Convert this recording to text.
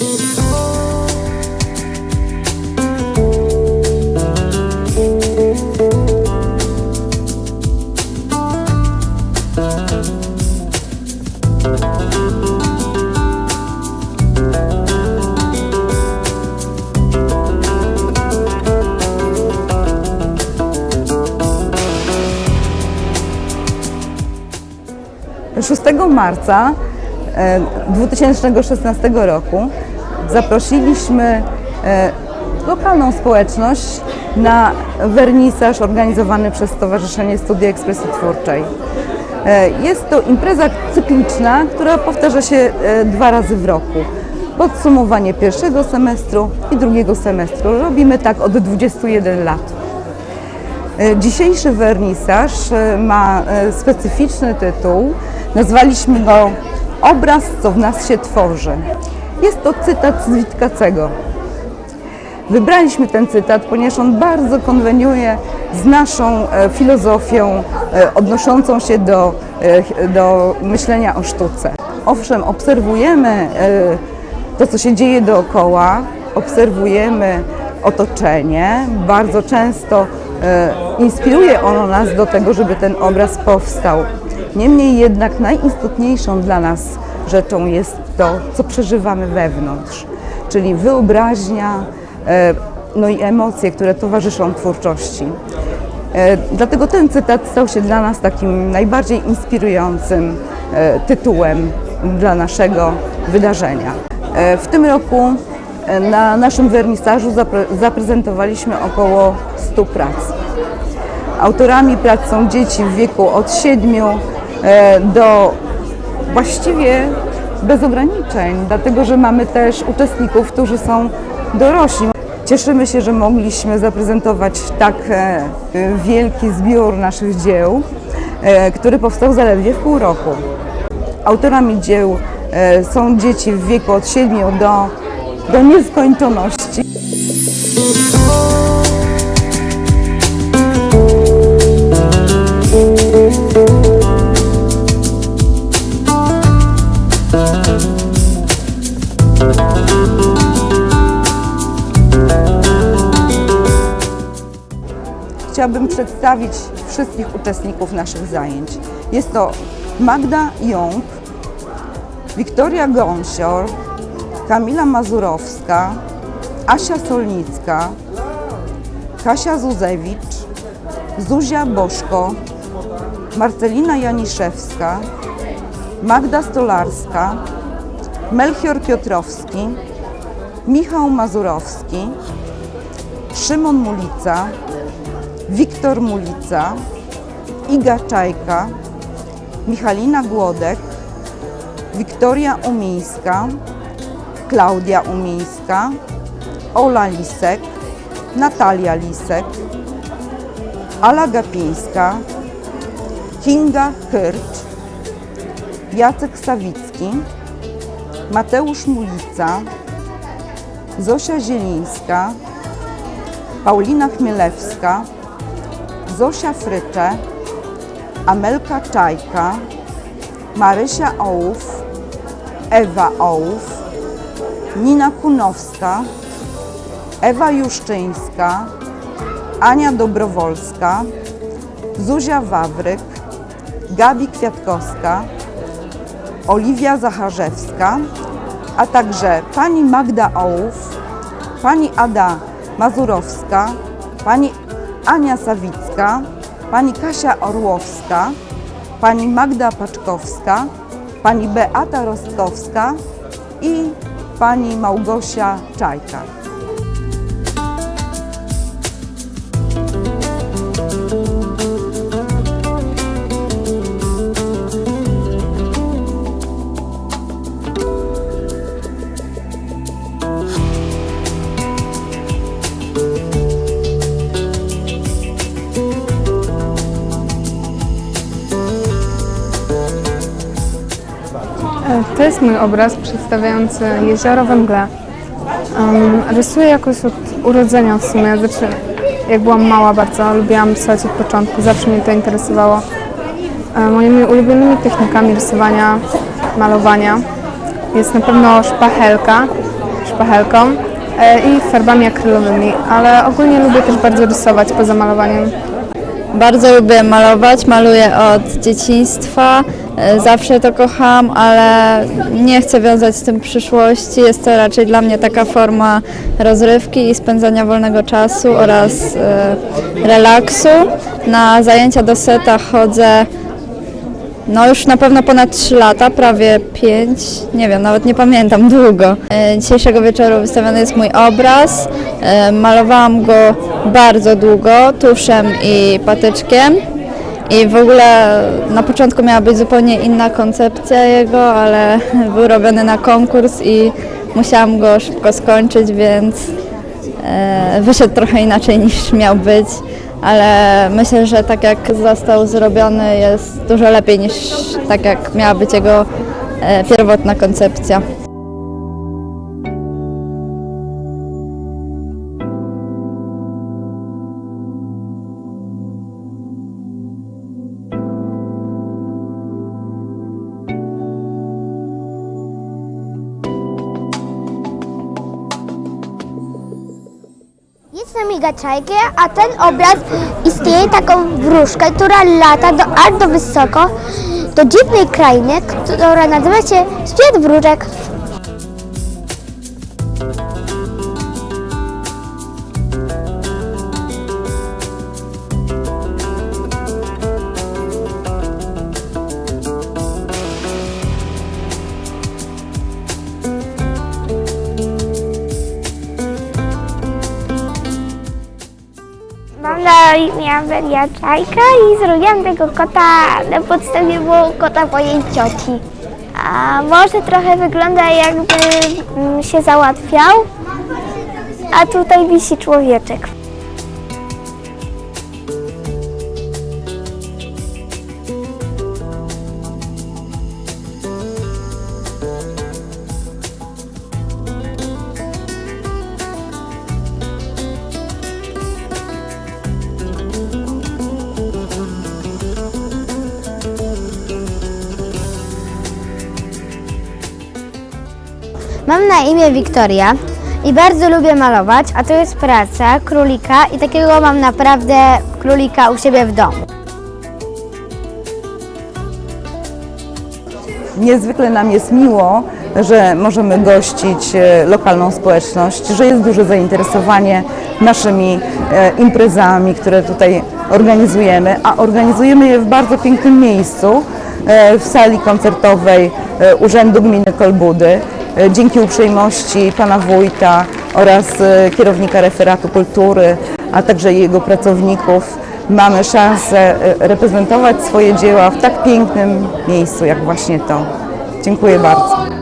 6 marca e, 2016 roku zaprosiliśmy e, lokalną społeczność na wernisaż organizowany przez Stowarzyszenie Studii Ekspresji Twórczej. E, Jest to impreza cykliczna, która powtarza się e, dwa razy w roku. Podsumowanie pierwszego semestru i drugiego semestru. Robimy tak od 21 lat. Dzisiejszy wernisaż ma specyficzny tytuł. Nazwaliśmy go Obraz, co w nas się tworzy. Jest to cytat z Witkacego. Wybraliśmy ten cytat, ponieważ on bardzo konweniuje z naszą e, filozofią e, odnoszącą się do, e, do myślenia o sztuce. Owszem, obserwujemy to, co się dzieje dookoła, obserwujemy otoczenie. Bardzo często inspiruje ono nas do tego, żeby ten obraz powstał. Niemniej jednak najistotniejszą dla nas rzeczą jest to, co przeżywamy wewnątrz, czyli wyobraźnia, e, no i emocje, które towarzyszą twórczości. E, Dlatego ten cytat stał się dla nas takim najbardziej inspirującym e, tytułem dla naszego wydarzenia. W tym roku na naszym wernisażu zapre- zaprezentowaliśmy około 100 prac. Autorami prac są dzieci w wieku od 7 e, do właściwie bez ograniczeń, dlatego że mamy też uczestników, którzy są dorośli. Cieszymy się, że mogliśmy zaprezentować tak e, wielki zbiór naszych dzieł, e, który powstał zaledwie w pół roku. Autorami dzieł e, są dzieci w wieku od 7 do, do nieskończoności. Chciałabym przedstawić wszystkich uczestników naszych zajęć. Jest to Magda Jąk, Wiktoria Gąsior, Kamila Mazurowska, Asia Solnicka, Kasia Zuzewicz, Zuzia Boszko, Marcelina Janiszewska, Magda Stolarska, Melchior Piotrowski, Michał Mazurowski, Szymon Mulica, Wiktor Mulica, Iga Czajka, Michalina Głodek, Wiktoria Umińska, Klaudia Umińska, Ola Lisek, Natalia Lisek, Ala Gapińska, Kinga Hyrcz, Jacek Sawicki, Mateusz Mulica, Zosia Zielińska, Paulina Chmielewska, Zosia Frycze, Amelka Czajka, Marysia Ołów, Ewa Ołów, Nina Kunowska, Ewa Juszczyńska, Ania Dobrowolska, Zuzia Wawryk, Gabi Kwiatkowska, Oliwia Zacharzewska, a także pani Magda Ołów, pani Ada Mazurowska, pani Ania Sawicka, pani Kasia Orłowska, pani Magda Paczkowska, pani Beata Rostkowska i pani Małgosia Czajka. To jest mój obraz przedstawiający jezioro we mgle. Um, rysuję jakoś od urodzenia w sumie, znaczy jak byłam mała bardzo, lubiłam rysować od początku, zawsze mnie to interesowało. E, moimi ulubionymi technikami rysowania, malowania jest na pewno szpachelka, szpachelką e, i farbami akrylowymi, ale ogólnie lubię też bardzo rysować poza malowaniem. Bardzo lubię malować, maluję od dzieciństwa, zawsze to kocham, ale nie chcę wiązać z tym przyszłości. Jest to raczej dla mnie taka forma rozrywki i spędzania wolnego czasu oraz e, relaksu. Na zajęcia do seta chodzę no już na pewno ponad 3 lata, prawie 5, nie wiem, nawet nie pamiętam długo. E, Dzisiejszego wieczoru wystawiony jest mój obraz. E, Malowałam go bardzo długo, tuszem i patyczkiem. I w ogóle na początku miała być zupełnie inna koncepcja jego, ale był robiony na konkurs i musiałam go szybko skończyć, więc e, wyszedł trochę inaczej niż miał być, ale myślę, że tak jak został zrobiony jest dużo lepiej niż tak jak miała być jego e, pierwotna koncepcja. Jest na migacajkę, a ten obraz istnieje taką wróżkę, która lata do, aż do wysoko, do dziwnej krainy, która nazywa się Świat Wróżek. Na imię Amelia Czajka i zrobiłam tego kota na podstawie było kota mojej cioci. A może trochę wygląda jakby mm, się załatwiał, a tutaj wisi człowieczek. Mam na imię Wiktoria i bardzo lubię malować, a to jest praca królika i takiego mam naprawdę królika u siebie w domu. Niezwykle nam jest miło, że możemy gościć e, lokalną społeczność, że jest duże zainteresowanie naszymi e, imprezami, które tutaj organizujemy, a organizujemy je w bardzo pięknym miejscu, e, w sali koncertowej Urzędu Gminy Kolbudy. E, Dzięki uprzejmości pana wójta oraz e, kierownika referatu kultury, a także jego pracowników mamy szansę e, reprezentować swoje dzieła w tak pięknym miejscu jak właśnie to. Dziękuję bardzo.